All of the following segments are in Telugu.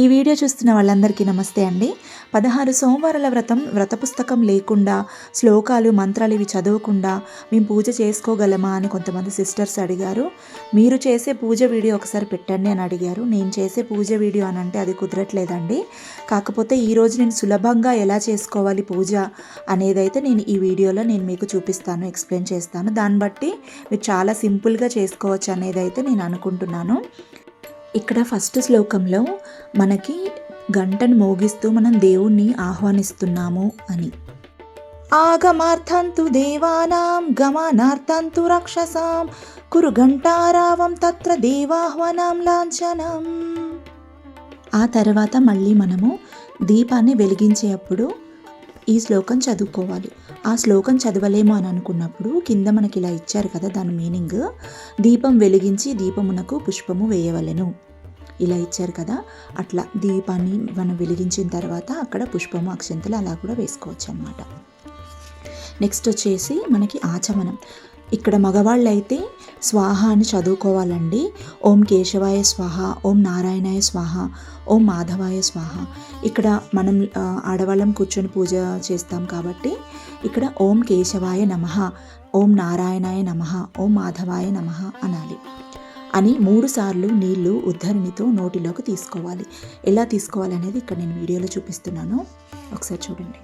ఈ వీడియో చూస్తున్న వాళ్ళందరికీ నమస్తే అండి. పదహారు సోమవారాల వ్రతం వ్రత పుస్తకం లేకుండా శ్లోకాలు మంత్రాలు ఇవి చదవకుండా మేము పూజ చేసుకోగలమా అని కొంతమంది సిస్టర్స్ అడిగారు. మీరు చేసే పూజ వీడియో ఒకసారి పెట్టండి అని అడిగారు. నేను చేసే పూజ వీడియో అని అంటే అది కుదరట్లేదండి. కాకపోతే ఈరోజు నేను సులభంగా ఎలా చేసుకోవాలి పూజ అనేదైతే నేను ఈ వీడియోలో నేను మీకు చూపిస్తాను ఎక్స్ప్లెయిన్ చేస్తాను. దాన్ని బట్టి మీరు చాలా సింపుల్గా చేసుకోవచ్చు అనేది అయితే నేను అనుకుంటున్నాను. ఇక్కడ ఫస్ట్ శ్లోకంలో మనకి గంటను మోగిస్తూ మనం దేవుణ్ణి ఆహ్వానిస్తున్నాము అని. ఆగమార్థంతు దేవానాం గమనార్థంతు రక్షసాం కురు గంటారావం తత్ర దేవాహ్వానం లాంఛనం. ఆ తర్వాత మళ్ళీ మనము దీపాన్ని వెలిగించేటప్పుడు ఈ శ్లోకం చదువుకోవాలి. ఆ శ్లోకం చదవలేము అని అనుకున్నప్పుడు కింద మనకి ఇలా ఇచ్చారు కదా దాని మీనింగ్. దీపం వెలిగించి దీపమునకు పుష్పము వేయవలెను. ఇలా ఇచ్చారు కదా. అట్లా దీపాన్ని మనం వెలిగించిన తర్వాత అక్కడ పుష్పము అక్షంతలు అలా కూడా వేసుకోవచ్చు అనమాట నెక్స్ట్ వచ్చేసి మనకి ఆచమనం. ఇక్కడ మగవాళ్ళు అయితే స్వాహ అని చదువుకోవాలండి. ఓం కేశవాయ స్వాహ ఓం నారాయణాయ స్వాహ ఓం మాధవాయ స్వాహ. ఇక్కడ మనం ఆడవాళ్ళం కూర్చొని పూజ చేస్తాం కాబట్టి ఇక్కడ ఓం కేశవాయ నమ ఓం నారాయణాయ నమ ఓం మాధవాయ నమ అనాలి. అని మూడు సార్లు నీళ్ళు ఉద్ధరణితో నోటిలోకి తీసుకోవాలి. ఎలా తీసుకోవాలి అనేది ఇక్కడ నేను వీడియోలో చూపిస్తున్నాను. ఒకసారి చూడండి.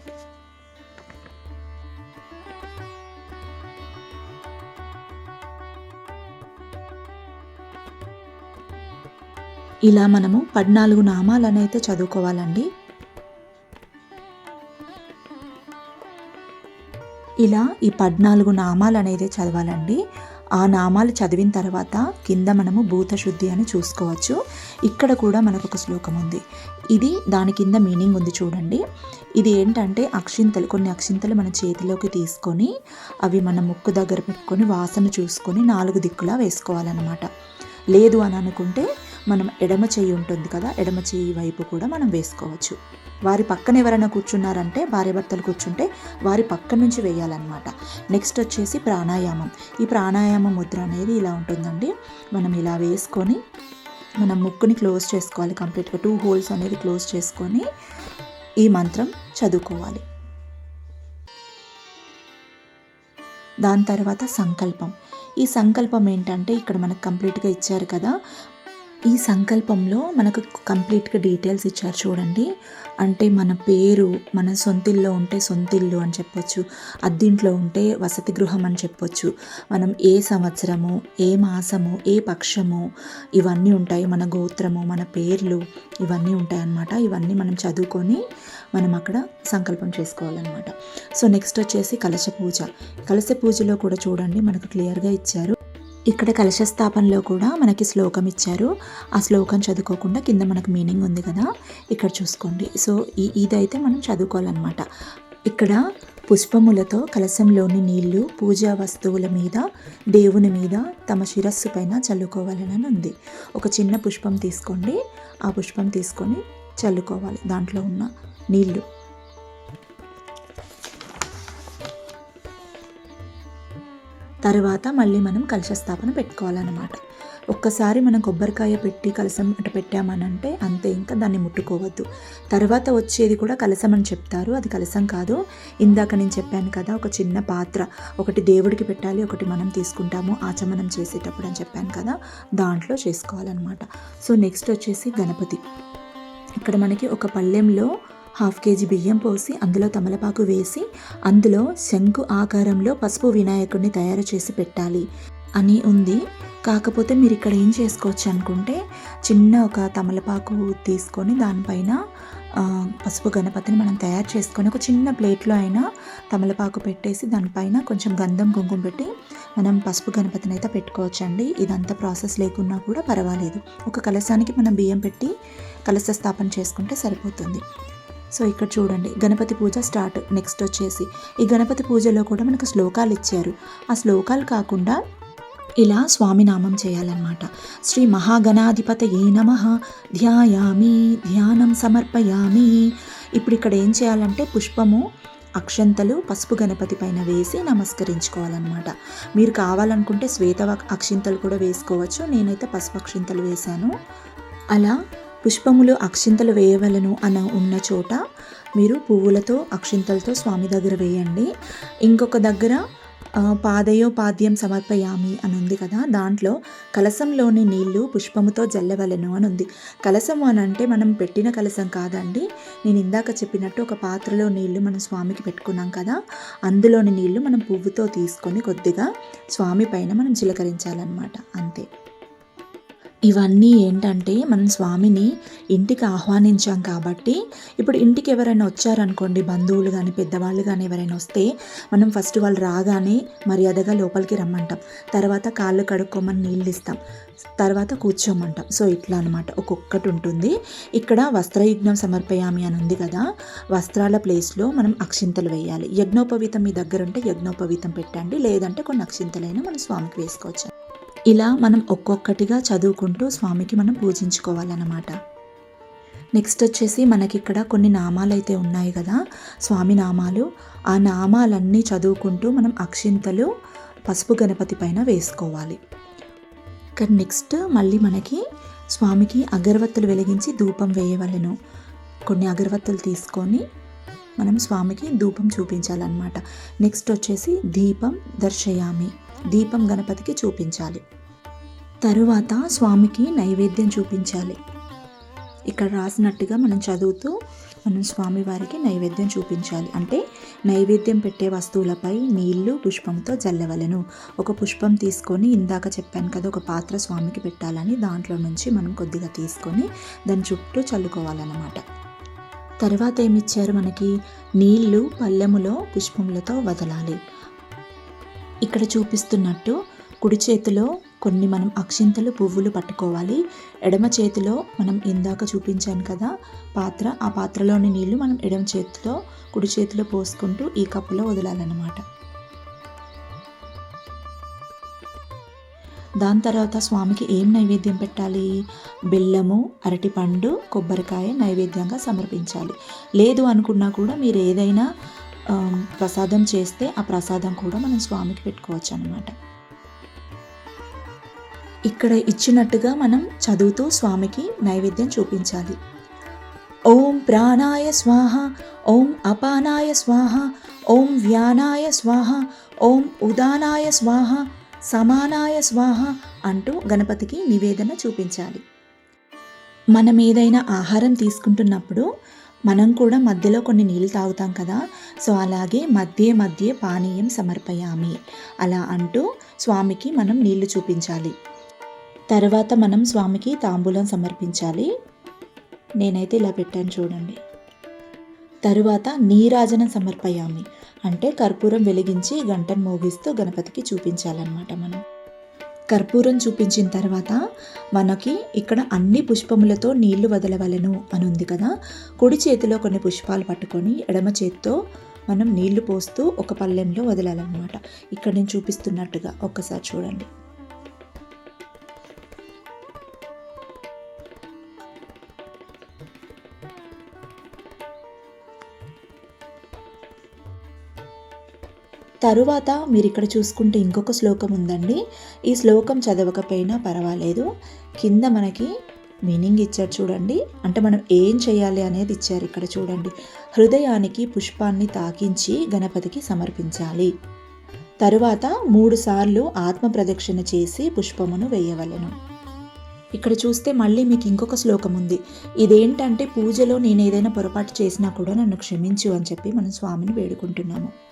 ఇలా మనము పద్నాలుగు నామాలనైతే చదువుకోవాలండి. ఇలా ఈ పద్నాలుగు నామాలు అనేది చదవాలండి. ఆ నామాలు చదివిన తర్వాత కింద మనము భూతశుద్ధి అని చూసుకోవచ్చు. ఇక్కడ కూడా మనకు ఒక శ్లోకం ఉంది. ఇది దాని కింద మీనింగ్ ఉంది చూడండి. ఇది ఏంటంటే అక్షింతలు కొన్ని అక్షింతలు మన చేతిలోకి తీసుకొని అవి మన ముక్కు దగ్గర పెట్టుకొని వాసన చూసుకొని నాలుగు దిక్కులా వేసుకోవాలన్నమాట. లేదు అని అనుకుంటే మనం ఎడమ చేయి ఉంటుంది కదా ఎడమ చేయి వైపు కూడా మనం వేసుకోవచ్చు. వారి పక్కన ఎవరైనా కూర్చున్నారంటే భార్యాభర్తలు కూర్చుంటే వారి పక్క నుంచి వేయాలన్నమాట. నెక్స్ట్ వచ్చేసి ప్రాణాయామం. ఈ ప్రాణాయామ ముద్ర అనేది ఇలా ఉంటుందండి. మనం ఇలా వేసుకొని మనం ముక్కుని క్లోజ్ చేసుకోవాలి కంప్లీట్గా టూ హోల్స్ అనేది క్లోజ్ చేసుకొని ఈ మంత్రం చదువుకోవాలి. దాని తర్వాత సంకల్పం. ఈ సంకల్పం ఏంటంటే ఇక్కడ మనకు కంప్లీట్గా ఇచ్చారు కదా ఈ సంకల్పంలో మనకు కంప్లీట్గా డీటెయిల్స్ ఇచ్చారు చూడండి. అంటే మన పేరు మన సొంతిల్లో ఉంటే సొంతిల్లు అని చెప్పొచ్చు. అద్దింట్లో ఉంటే వసతి గృహం అని చెప్పొచ్చు. మనం ఏ సంవత్సరము ఏ మాసము ఏ పక్షము ఇవన్నీ ఉంటాయి. మన గోత్రము మన పేర్లు ఇవన్నీ ఉంటాయి అన్నమాట ఇవన్నీ మనం చదువుకొని మనం అక్కడ సంకల్పం చేసుకోవాలన్నమాట. సో నెక్స్ట్ వచ్చేసి కలశ పూజ. కలశ పూజలో కూడా చూడండి మనకు క్లియర్గా ఇచ్చారు. ఇక్కడ కలశ స్థాపనలో కూడా మనకి శ్లోకం ఇచ్చారు. ఆ శ్లోకం చదువుకోకుండా కింద మనకు మీనింగ్ ఉంది కదా. ఇక్కడ చూసుకోండి. సో ఈ ఇదైతే మనం చదువుకోవాలన్నమాట. ఇక్కడ పుష్పములతో కలశంలోని నీళ్ళు పూజా వస్తువుల మీద దేవుని మీద తమ శిరస్సు పైన చల్లుకోవాలని ఉంది. ఒక చిన్న పుష్పం తీసుకోండి. ఆ పుష్పం తీసుకొని చల్లుకోవాలి. దాంట్లో ఉన్న నీళ్ళు. తర్వాత మళ్ళీ మనం కలశ స్థాపన పెట్టుకోవాలన్నమాట. ఒక్కసారి మనం కొబ్బరికాయ పెట్టి కలసం పెట్టామనంటే అంతే ఇంకా దాన్ని ముట్టుకోవద్దు. తర్వాత వచ్చేది కూడా కలసం అని చెప్తారు అది కలసం కాదు. ఇందాక నేను చెప్పాను కదా ఒక చిన్న పాత్ర. ఒకటి దేవుడికి పెట్టాలి ఒకటి మనం తీసుకుంటాము ఆచమనం చేసేటప్పుడు అని చెప్పాను కదా దాంట్లో చేసుకోవాలన్నమాట. సో నెక్స్ట్ వచ్చేసి గణపతి. ఇక్కడ మనకి ఒక పళ్ళెంలో హాఫ్ కేజీ బియ్యం పోసి అందులో తమలపాకు వేసి అందులో శంకు ఆకారంలో పసుపు వినాయకుడిని తయారు చేసి పెట్టాలి అని ఉంది. కాకపోతే మీరు ఇక్కడ ఏం చేసుకోవచ్చు అనుకుంటే చిన్న ఒక తమలపాకు తీసుకొని దానిపైన పసుపు గణపతిని మనం తయారు చేసుకొని ఒక చిన్న ప్లేట్లో అయినా తమలపాకు పెట్టేసి దానిపైన కొంచెం గంధం కుంకుమ పెట్టి మనం పసుపు గణపతిని అయితే పెట్టుకోవచ్చండి. ఇదంతా ప్రాసెస్ లేకున్నా కూడా పర్వాలేదు. ఒక కలశానికి మనం బియ్యం పెట్టి కలశ స్థాపన చేసుకుంటే సరిపోతుంది. సో ఇక్కడ చూడండి గణపతి పూజ స్టార్ట్. నెక్స్ట్ వచ్చేసి ఈ గణపతి పూజలో కూడా మనకు శ్లోకాలు ఇచ్చారు. ఆ శ్లోకాలు కాకుండా ఇలా స్వామినామం చేయాలన్నమాట. శ్రీ మహాగణాధిపతయే ఏ నమ ధ్యాయామి ధ్యానం సమర్పయామి. ఇప్పుడు ఇక్కడ ఏం చేయాలంటే పుష్పము అక్షంతలు పసుపు గణపతి పైన వేసి నమస్కరించుకోవాలన్నమాట. మీరు కావాలనుకుంటే శ్వేత అక్షింతలు కూడా వేసుకోవచ్చు. నేనైతే పసుపు అక్షింతలు వేశాను. అలా పుష్పములు అక్షింతలు వేయవలను అన ఉన్న చోట మీరు పువ్వులతో అక్షింతలతో స్వామి దగ్గర వేయండి. ఇంకొక దగ్గర పాదయో పాద్యం సమర్పయామి అని ఉంది కదా. దాంట్లో కలసంలోని నీళ్ళు పుష్పముతో జల్లవలను అని ఉంది కలసం అని అంటే మనం పెట్టిన కలసం కాదండి. నేను ఇందాక చెప్పినట్టు ఒక పాత్రలో నీళ్ళు మనం స్వామికి పెట్టుకున్నాం కదా. అందులోని నీళ్ళు మనం పువ్వుతో తీసుకొని కొద్దిగా స్వామి పైన మనం చిలకరించాలన్నమాట. అంతే. ఇవన్నీ ఏంటంటే మనం స్వామిని ఇంటికి ఆహ్వానించాం కాబట్టి ఇప్పుడు ఇంటికి ఎవరైనా వచ్చారనుకోండి బంధువులు కానీ పెద్దవాళ్ళు కానీ ఎవరైనా వస్తే మనం ఫస్ట్ వాళ్ళు రాగానే మర్యాదగా లోపలికి రమ్మంటాం. తర్వాత కాళ్ళు కడుక్కోమని నీళ్ళు ఇస్తాం. తర్వాత కూర్చోమంటాం. సో ఇట్లా అనమాట ఒక్కొక్కటి ఉంటుంది. ఇక్కడ వస్త్రయజ్ఞం సమర్పయామి అని ఉంది కదా వస్త్రాల ప్లేస్లో మనం అక్షింతలు వేయాలి. యజ్ఞోపవీతం మీ దగ్గర ఉంటే యజ్ఞోపవీతం పెట్టండి. లేదంటే కొన్ని అక్షింతలైనా మనం స్వామికి వేసుకోవచ్చు. ఇలా మనం ఒక్కొక్కటిగా చదువుకుంటూ స్వామికి మనం పూజించుకోవాలన్నమాట. నెక్స్ట్ వచ్చేసి మనకి ఇక్కడ కొన్ని నామాలు అయితే ఉన్నాయి కదా. స్వామి నామాలు. ఆ నామాలన్నీ చదువుకుంటూ మనం అక్షింతలు పసుపు గణపతి పైన వేసుకోవాలి. ఇక్కడ నెక్స్ట్ మళ్ళీ మనకి స్వామికి అగరవత్తులు వెలిగించి ధూపం వేయవలను. కొన్ని అగరవత్తులు తీసుకొని మనం స్వామికి ధూపం చూపించాలన్నమాట. నెక్స్ట్ వచ్చేసి దీపం దర్శయామి. దీపం గణపతికి చూపించాలి. తరువాత స్వామికి నైవేద్యం చూపించాలి. ఇక్కడ రాసినట్టుగా మనం చదువుతూ మనం స్వామివారికి నైవేద్యం చూపించాలి. అంటే నైవేద్యం పెట్టే వస్తువులపై నీళ్ళు పుష్పంతో జల్లవలను. ఒక పుష్పం తీసుకొని ఇందాక చెప్పాను కదా ఒక పాత్ర స్వామికి పెట్టాలని దాంట్లో నుంచి మనం కొద్దిగా తీసుకొని దాని చుట్టూ చల్లుకోవాలన్నమాట. తర్వాత ఏమిచ్చారు మనకి? నీళ్ళు పళ్ళెములో పుష్పములతో వదలాలి. ఇక్కడ చూపిస్తున్నట్టు కుడి చేతిలో కొన్ని మనం అక్షింతలు పువ్వులు పట్టుకోవాలి. ఎడమ చేతిలో మనం ఇందాక చూపించాను కదా పాత్ర. ఆ పాత్రలోని నీళ్ళు మనం ఎడమ చేతిలో కుడి చేతిలో పోసుకుంటూ ఈ కప్పులో వదలాలన్నమాట. దాని తర్వాత స్వామికి ఏం నైవేద్యం పెట్టాలి? బెల్లము అరటిపండు కొబ్బరికాయ నైవేద్యంగా సమర్పించాలి. లేదు అనుకున్నా కూడా మీరు ఏదైనా ప్రసాదం చేస్తే ఆ ప్రసాదం కూడా మనం స్వామికి పెట్టుకోవచ్చు అనమాట ఇక్కడ ఇచ్చినట్టుగా మనం చదువుతూ స్వామికి నైవేద్యం చూపించాలి. ఓం ప్రాణాయ స్వాహ ఓం అపానాయ స్వాహ ఓం వ్యానాయ స్వాహ ఓం ఉదానాయ స్వాహ సమానాయ స్వాహ అంటూ గణపతికి నివేదన చూపించాలి. మనం ఏదైనా ఆహారం తీసుకుంటున్నప్పుడు మనం కూడా మధ్యలో కొన్ని నీళ్ళు తాగుతాం కదా. సో అలాగే మధ్య మధ్య పానీయం సమర్పయామి. అలా అంటూ స్వామికి మనం నీళ్ళు చూపించాలి. తర్వాత మనం స్వామికి తాంబూలం సమర్పించాలి. నేనైతే ఇలా పెట్టాను చూడండి. తరువాత నీరాజనం సమర్పయామి. అంటే కర్పూరం వెలిగించి గంటను మోగిస్తూ గణపతికి చూపించాలన్నమాట మనం. కర్పూరం చూపించిన తర్వాత మనకి ఇక్కడ అన్ని పుష్పములతో నీళ్ళు వదలవలను అని ఉంది కదా. కుడి చేతిలో కొన్ని పుష్పాలు పట్టుకొని ఎడమ చేతితో మనం నీళ్ళు పోస్తూ ఒక పళ్ళెంలో వదలాలన్నమాట. ఇక్కడ నేను చూపిస్తున్నట్టుగా ఒక్కసారి చూడండి. తరువాత మీరు ఇక్కడ చూసుకుంటే ఇంకొక శ్లోకం ఉందండి. ఈ శ్లోకం చదవకపోయినా పర్వాలేదు. కింద మనకి మీనింగ్ ఇచ్చారు చూడండి. అంటే మనం ఏం చేయాలి అనేది ఇచ్చారు ఇక్కడ చూడండి. హృదయానికి పుష్పాన్ని తాకించి గణపతికి సమర్పించాలి. తరువాత మూడుసార్లు ఆత్మ ప్రదక్షిణ చేసి పుష్పమును వేయవలెను. ఇక్కడ చూస్తే మళ్ళీ మీకు ఇంకొక శ్లోకం ఉంది. ఇదేంటంటే పూజలో నేను ఏదైనా పొరపాటు చేసినా కూడా నన్ను క్షమించు అని చెప్పి మనం స్వామిని వేడుకుంటున్నాము.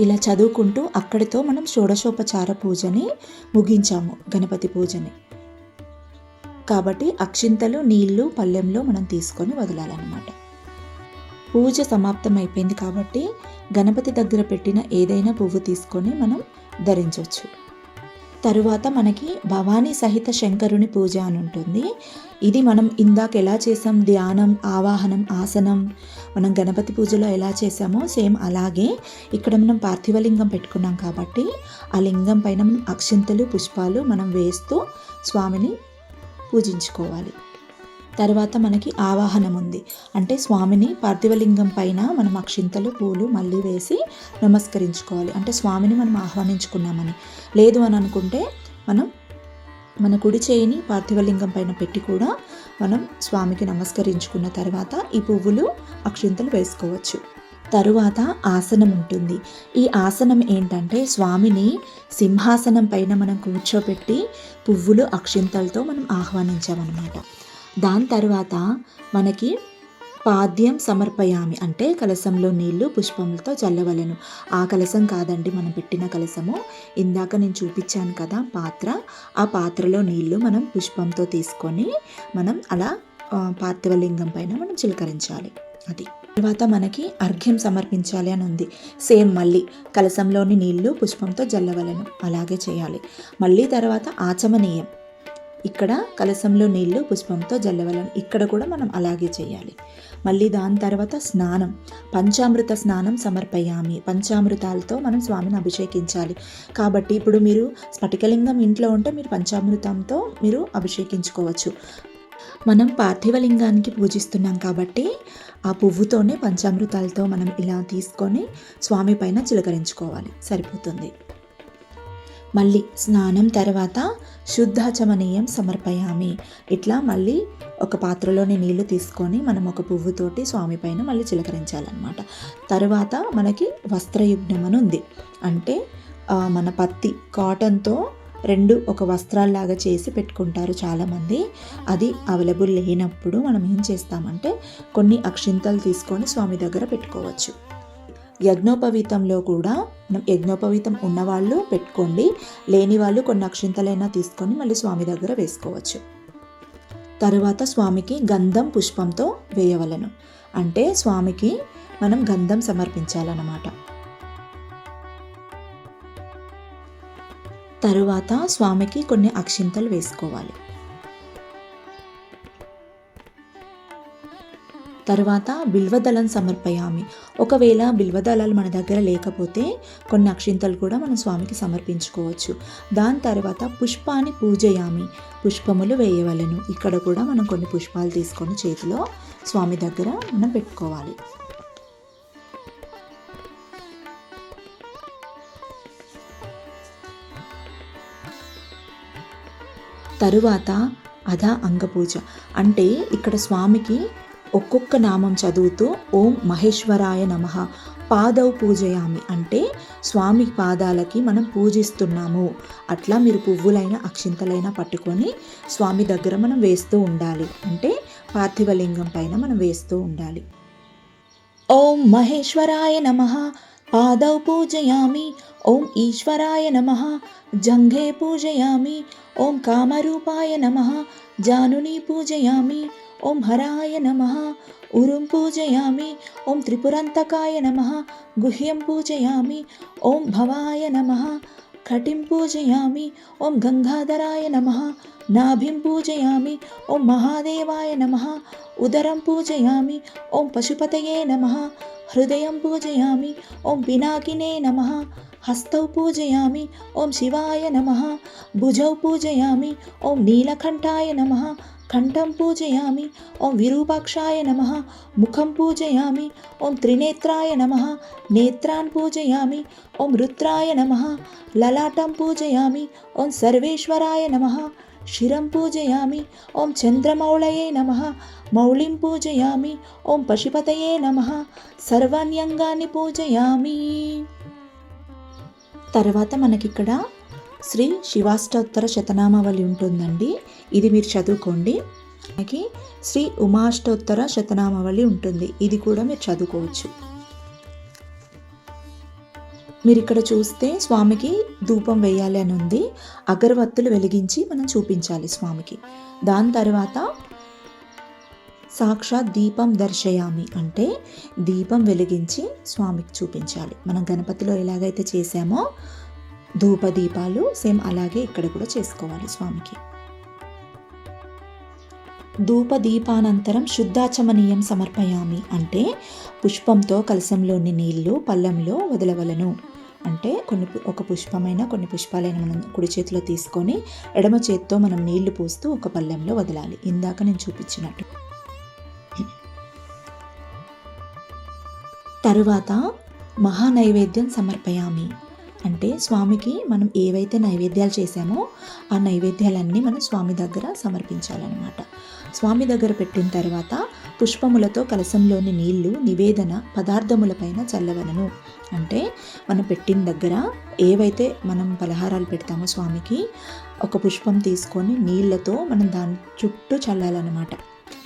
ఇలా చదువుకుంటూ అక్కడితో మనం షోడశోపచార పూజని ముగించాము గణపతి పూజని. కాబట్టి అక్షింతలు నీళ్ళు పళ్ళెంలో మనం తీసుకొని వదలాలన్నమాట. పూజ సమాప్తం అయిపోయింది కాబట్టి గణపతి దగ్గర పెట్టిన ఏదైనా పువ్వు తీసుకొని మనం ధరించవచ్చు. తరువాత మనకి భవానీ సహిత శంకరుని పూజ అని ఉంటుంది. ఇది మనం ఇందాక ఎలా చేసాం? ధ్యానం ఆవాహనం ఆసనం మనం గణపతి పూజలో ఎలా చేసామో సేమ్ అలాగే ఇక్కడ మనం పార్థివలింగం పెట్టుకున్నాం కాబట్టి ఆ లింగం పైన మనం అక్షింతలు పుష్పాలు మనం వేస్తూ స్వామిని పూజించుకోవాలి. తర్వాత మనకి ఆవాహనం ఉంది అంటే స్వామిని పార్థివలింగం పైన మనం అక్షింతలు పూలు మళ్ళీ వేసి నమస్కరించుకోవాలి. అంటే స్వామిని మనం ఆహ్వానించుకున్నామని. లేదు అని అనుకుంటే మనం మన కుడి చేయిని పార్థివలింగం పైన పెట్టి కూడా మనం స్వామికి నమస్కరించుకున్న తర్వాత ఈ పువ్వులు అక్షింతలు వేసుకోవచ్చు. తరువాత ఆసనం ఉంటుంది. ఈ ఆసనం ఏంటంటే స్వామిని సింహాసనం పైన మనం కూర్చోబెట్టి పువ్వులు అక్షింతలతో మనం ఆహ్వానించామన్నమాట. దాని తర్వాత మనకి పాద్యం సమర్పయామి అంటే కలసంలో నీళ్ళు పుష్పములతో చల్లవలను. ఆ కలసం కాదండి మనం పెట్టిన కలసము. ఇందాక నేను చూపించాను కదా పాత్ర. ఆ పాత్రలో నీళ్ళు మనం పుష్పంతో తీసుకొని మనం అలా పార్థివలింగం పైన మనం చిలకరించాలి. అది. తర్వాత మనకి అర్ఘ్యం సమర్పించాలి అని ఉంది. సేమ్ మళ్ళీ కలసంలోని నీళ్ళు పుష్పంతో జల్లవలను. అలాగే చేయాలి. మళ్ళీ తర్వాత ఆచమనీయం. ఇక్కడ కలసంలో నీళ్ళు పుష్పంతో జల్లవలం. ఇక్కడ కూడా మనం అలాగే చేయాలి. మళ్ళీ దాని తర్వాత స్నానం. పంచామృత స్నానం సమర్పయామి. పంచామృతాలతో మనం స్వామిని అభిషేకించాలి. కాబట్టి ఇప్పుడు మీరు స్ఫటికలింగం ఇంట్లో ఉంటే మీరు పంచామృతంతో మీరు అభిషేకించుకోవచ్చు. మనం పార్థివలింగానికి పూజిస్తున్నాం కాబట్టి ఆ పువ్వుతోనే పంచామృతాలతో మనం ఇలా తీసుకొని స్వామి పైన చిలకరించుకోవాలి. సరిపోతుంది. మళ్ళీ స్నానం తర్వాత శుద్ధాచమనీయం సమర్పయామి. ఇట్లా మళ్ళీ ఒక పాత్రలోని నీళ్ళు తీసుకొని మనం ఒక పువ్వుతోటి స్వామి పైన మళ్ళీ చిలకరించాలన్నమాట. తర్వాత మనకి వస్త్రయుగ్నం అని ఉంది అంటే మన పత్తి కాటన్తో రెండు ఒక వస్త్రాల్లాగా చేసి పెట్టుకుంటారు చాలామంది. అది అవైలబుల్ లేనప్పుడు మనం ఏం చేస్తామంటే కొన్ని అక్షింతలు తీసుకొని స్వామి దగ్గర పెట్టుకోవచ్చు. యజ్ఞోపవీతంలో కూడా మనం యజ్ఞోపవీతం ఉన్నవాళ్ళు పెట్టుకోండి. లేని వాళ్ళు కొన్ని అక్షింతలైనా తీసుకొని మళ్ళీ స్వామి దగ్గర వేసుకోవచ్చు. తరువాత స్వామికి గంధం పుష్పంతో వేయవలను. అంటే స్వామికి మనం గంధం సమర్పించాలన్నమాట. తరువాత స్వామికి కొన్ని అక్షింతలు వేసుకోవాలి. తర్వాత బిల్వదళం సమర్పయామి. ఒకవేళ బిల్వదళాలు మన దగ్గర లేకపోతే కొన్ని అక్షింతలు కూడా మనం స్వామికి సమర్పించుకోవచ్చు. దాని తర్వాత పుష్పాన్ని పూజయామి. పుష్పములు వేయవలెను. ఇక్కడ కూడా మనం కొన్ని పుష్పాలు తీసుకొని చేతిలో స్వామి దగ్గర మనం పెట్టుకోవాలి. తరువాత అధా అంగపూజ. అంటే ఇక్కడ స్వామికి ఒక్కొక్క నామం చదువుతూ ఓం మహేశ్వరాయ నమ. పాదవు పూజయామి అంటే స్వామి పాదాలకి మనం పూజిస్తున్నాము. అట్లా మీరు పువ్వులైన అక్షింతలైన పట్టుకొని స్వామి దగ్గర మనం వేస్తూ ఉండాలి. అంటే పార్థివలింగం పైన మనం వేస్తూ ఉండాలి. ఓం మహేశ్వరాయ నమ. पादौ पूजयामि। ॐ ईश्वराय नमः। जङ्घे पूजयामि। ॐ कामरूपाय नमः। जानुनी पूजयामि। ॐ हराय नमः। उरुं पूजयामि। ॐ त्रिपुरन्तकाय नमः। गुह्यं पूजयामि। ॐ भवाय नमः। కటిం పూజయామి ఓం గంగాధరాయ నమ నాభిం పూజయామి ఓం మహాదేవాయ నమ ఉదరం పూజయామి ఓం పశుపతయే నమ హృదయం పూజయామి ఓం పినాకినే నమ హస్తౌ పూజయామి ఓం శివాయ నమ భుజౌ పూజయామి ఓం నీలకంఠాయ నమ కంఠం పూజయామి. ఓం విరూపాక్షాయ నమ. ముఖం పూజయామి. ఓం త్రినేత్రాయ నమ. నేత్రాన్ పూజయామి. ఓం రుద్రాయ నమ. లలాటం పూజయామి. ఓం సర్వేశ్వరాయ నమ. శిరం పూజయామి. ఓం చంద్రమౌళయే నమ. మౌళిం పూజయామి. ఓం పశుపతయే నమ. సర్వాణ్యంగాన్ని పూజయామి. తర్వాత మనకిక్కడ శ్రీ శివాష్టోత్తర శతనామావళి ఉంటుందండి. ఇది మీరు చదువుకోండి. మనకి శ్రీ ఉమాష్టోత్తర శతనామావళి ఉంటుంది. ఇది కూడా మీరు చదువుకోవచ్చు. మీరు ఇక్కడ చూస్తే స్వామికి ధూపం వేయాలి అని ఉంది. అగరవత్తులు వెలిగించి మనం చూపించాలి స్వామికి. దాని తర్వాత సాక్షాత్ దీపం దర్శయామి అంటే దీపం వెలిగించి స్వామికి చూపించాలి. మనం గణపతిలో ఎలాగైతే చేసామో ధూపదీపాలు సేమ్ అలాగే ఇక్కడ కూడా చేసుకోవాలి స్వామికి. ధూపదీపానంతరం శుద్ధాచమనీయం సమర్పయామి అంటే పుష్పంతో కలశంలోని నీళ్ళు పళ్ళంలో వదలవలను. అంటే కొన్ని ఒక పుష్పమైన కొన్ని పుష్పాలైన మనం కుడి చేతిలో తీసుకొని ఎడమ చేత్తో మనం నీళ్ళు పోస్తూ ఒక పళ్ళెంలో వదలాలి. ఇందాక నేను చూపించినట్టు. తరువాత మహానైవేద్యం సమర్పయామి. అంటే స్వామికి మనం ఏవైతే నైవేద్యాలు చేశామో ఆ నైవేద్యాలన్నీ మనం స్వామి దగ్గర సమర్పించాలన్నమాట. స్వామి దగ్గర పెట్టిన తర్వాత పుష్పములతో కలశంలోని నీళ్ళు నివేదన పదార్థములపైన చల్లవలను అంటే మనం పెట్టిన దగ్గర ఏవైతే మనం పలహారాలు పెడతామో స్వామికి ఒక పుష్పం తీసుకొని నీళ్ళతో మనం దాని చుట్టూ చల్లాలన్నమాట.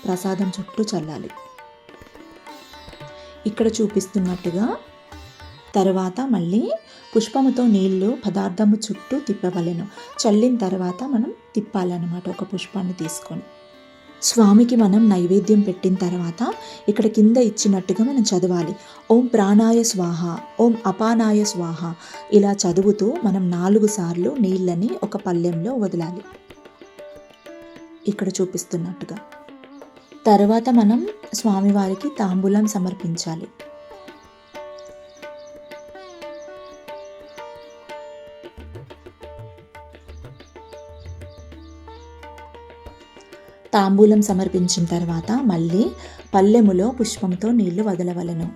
ప్రసాదం చుట్టూ చల్లాలి. ఇక్కడ చూపిస్తున్నట్టుగా తర్వాత మళ్ళీ పుష్పముతో నీళ్ళు పదార్థము చుట్టూ తిప్పవలెను. చల్లిన తర్వాత మనం తిప్పాలన్నమాట ఒక పుష్పాన్ని తీసుకొని. స్వామికి మనం నైవేద్యం పెట్టిన తర్వాత ఇక్కడ కింద ఇచ్చినట్టుగా మనం చదవాలి. ఓం ప్రాణాయ స్వాహ ఓం అపానాయ స్వాహ. ఇలా చదువుతూ మనం నాలుగు సార్లు నీళ్ళని ఒక పల్లెంలో వదలాలి. ఇక్కడ చూపిస్తున్నట్టుగా. తర్వాత మనం స్వామివారికి తాంబూలం సమర్పించాలి. తాంబూలం సమర్పించిన తర్వాత మళ్ళీ పల్లెములో పుష్పంతో నీళ్ళు వదలవలను.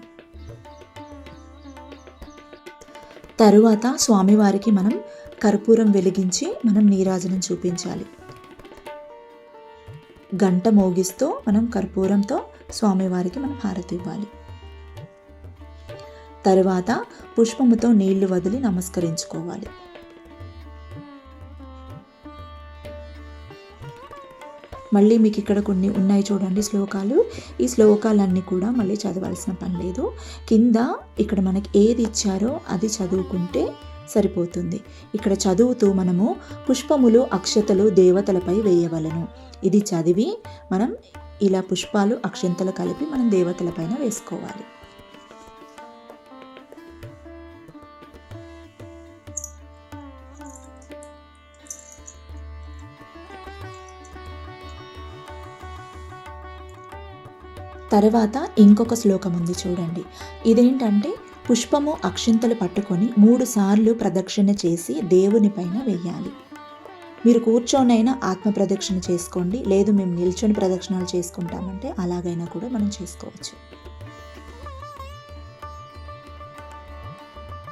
తరువాత స్వామివారికి మనం కర్పూరం వెలిగించి మనం నీరాజనం చూపించాలి. గంట మోగిస్తూ మనం కర్పూరంతో స్వామివారికి మనం హారతి ఇవ్వాలి. తరువాత పుష్పముతో నీళ్ళు వదిలి నమస్కరించుకోవాలి. మళ్ళీ మీకు ఇక్కడ కొన్ని ఉన్నాయి చూడండి శ్లోకాలు. ఈ శ్లోకాలన్నీ కూడా మళ్ళీ చదవాల్సిన పని లేదు. కింద ఇక్కడ మనకి ఏది ఇచ్చారో అది చదువుకుంటే సరిపోతుంది. ఇక్కడ చదువుతూ మనము పుష్పములు అక్షతలు దేవతలపై వేయవలను. ఇది చదివి మనం ఇలా పుష్పాలు అక్షంతలు కలిపి మనం దేవతలపైన వేసుకోవాలి. తర్వాత ఇంకొక శ్లోకం ఉంది చూడండి. ఇదేంటంటే పుష్పము అక్షింతలు పట్టుకొని మూడు సార్లు ప్రదక్షిణ చేసి దేవుని పైన వెయ్యాలి మీరు కూర్చొనైనా ఆత్మ ప్రదక్షిణ చేసుకోండి లేదు మేము నిల్చొని ప్రదక్షిణాలు చేసుకుంటామంటే అలాగైనా కూడా మనం చేసుకోవచ్చు.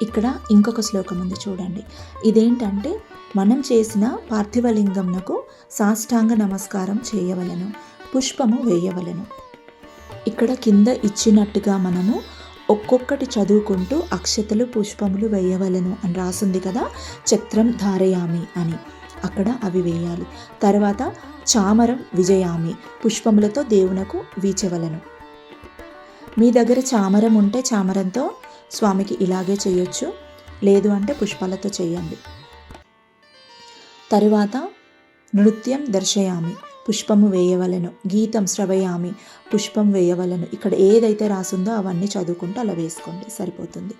ఇక్కడ ఇంకొక శ్లోకం ఉంది చూడండి. ఇదేంటంటే మనం చేసిన పార్థివలింగంనకు సాష్టాంగ నమస్కారం చేయవలను పుష్పము వేయవలను. ఇక్కడ కింద ఇచ్చినట్టుగా మనము ఒక్కొక్కటి చదువుకుంటూ అక్షతలు పుష్పములు వేయవలను అని రాసింది కదా చక్రం ధారయామి అని. అక్కడ అవి వేయాలి. తర్వాత చామరం విజయామి పుష్పములతో దేవునకు వీచవలను. మీ దగ్గర చామరం ఉంటే చామరంతో స్వామికి ఇలాగే చేయొచ్చు లేదు అంటే పుష్పాలతో చేయండి. తరువాత నృత్యం దర్శయామి. పుష్పము వేయవలను. గీతం శ్రవయామి పుష్పం వేయవలను. ఇక్కడ ఏదైతే రాసిందో అవన్నీ చదువుకుంటూ అలా వేసుకోండి. సరిపోతుంది.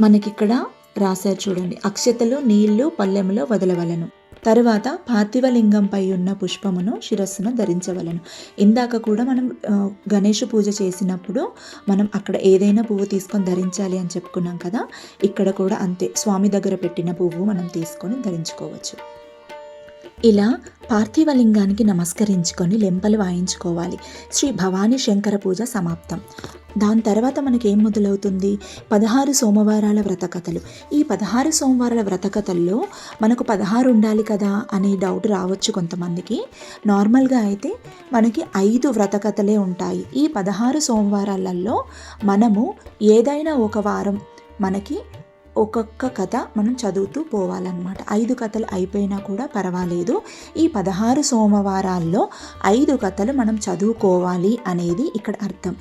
మనకిక్కడ రాశారు చూడండి. అక్షతలు నీళ్ళు పల్లెములో వదలవలను. తరువాత పార్థివలింగంపై ఉన్న పుష్పమును శిరస్సును ధరించవలను. ఇందాక కూడా మనం గణేష్ పూజ చేసినప్పుడు మనం అక్కడ ఏదైనా పువ్వు తీసుకొని ధరించాలి అని చెప్పుకున్నాం కదా. ఇక్కడ కూడా అంతే. స్వామి దగ్గర పెట్టిన పువ్వు మనం తీసుకొని ధరించుకోవచ్చు. ఇలా పార్థివలింగానికి నమస్కరించుకొని లెంపలు వాయించుకోవాలి. శ్రీ భవానీ శంకర పూజ సమాప్తం. దాని తర్వాత మనకేం మొదలవుతుంది? పదహారు సోమవారాల వ్రతకథలు. ఈ పదహారు సోమవారాల వ్రతకథల్లో మనకు పదహారు ఉండాలి కదా అనే డౌట్ రావచ్చు కొంతమందికి. నార్మల్గా అయితే మనకి ఐదు వ్రతకథలే ఉంటాయి. ఈ పదహారు సోమవారాలలో మనము ఏదైనా ఒక వారం మనకి ఒక్కొక్క కథ మనం చదువుతూ పోవాలన్నమాట. ఐదు కథలు అయిపోయినా కూడా పర్వాలేదు. ఈ పదహారు సోమవారాల్లో ఐదు కథలు మనం చదువుకోవాలి అనేది ఇక్కడ అర్థం.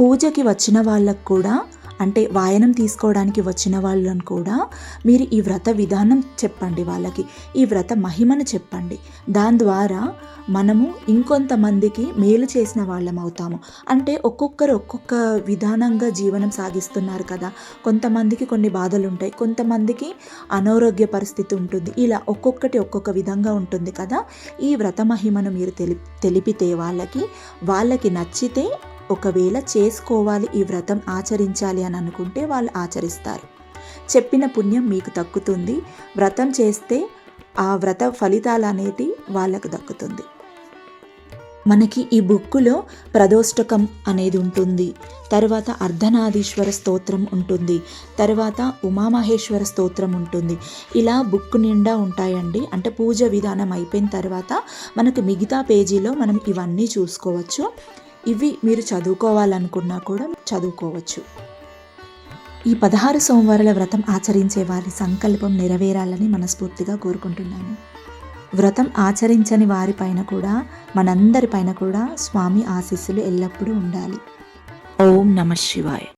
పూజకి వచ్చిన వాళ్ళకు కూడా అంటే వాయనం తీసుకోవడానికి వచ్చిన వాళ్ళను కూడా మీరు ఈ వ్రత విధానం చెప్పండి వాళ్ళకి. ఈ వ్రత మహిమను చెప్పండి. దాని ద్వారా మనము ఇంకొంతమందికి మేలు చేసిన వాళ్ళం అవుతాము. అంటే ఒక్కొక్కరు ఒక్కొక్క విధానంగా జీవనం సాగిస్తున్నారు కదా. కొంతమందికి కొన్ని బాధలు ఉంటాయి కొంతమందికి అనారోగ్య పరిస్థితి ఉంటుంది. ఇలా ఒక్కొక్కటి ఒక్కొక్క విధంగా ఉంటుంది కదా. ఈ వ్రత మహిమను మీరు తెలి తెలిపితే వాళ్ళకి వాళ్ళకి నచ్చితే ఒకవేళ చేసుకోవాలి ఈ వ్రతం ఆచరించాలి అని అనుకుంటే వాళ్ళు ఆచరిస్తారు. చెప్పిన పుణ్యం మీకు దక్కుతుంది. వ్రతం చేస్తే ఆ వ్రత ఫలితాలు అనేటి వాళ్ళకు దక్కుతుంది. మనకి ఈ బుక్కులో ప్రదోష్టకం అనేది ఉంటుంది. తర్వాత అర్ధనాదీశ్వర స్తోత్రం ఉంటుంది. తర్వాత ఉమామహేశ్వర స్తోత్రం ఉంటుంది. ఇలా బుక్ నిండా ఉంటాయండి. అంటే పూజ విధానం అయిపోయిన తర్వాత మనకు మిగతా పేజీలో మనం ఇవన్నీ చూసుకోవచ్చు. ఇవి మీరు చదువుకోవాలనుకున్నా కూడా చదువుకోవచ్చు. ఈ పదహారు సోమవారాల వ్రతం ఆచరించే వారి సంకల్పం నెరవేరాలని మనస్ఫూర్తిగా కోరుకుంటున్నాను. వ్రతం ఆచరించని వారిపైన కూడా మనందరిపైన కూడా స్వామి ఆశీస్సులు ఎల్లప్పుడూ ఉండాలి. ఓం నమ శివాయ.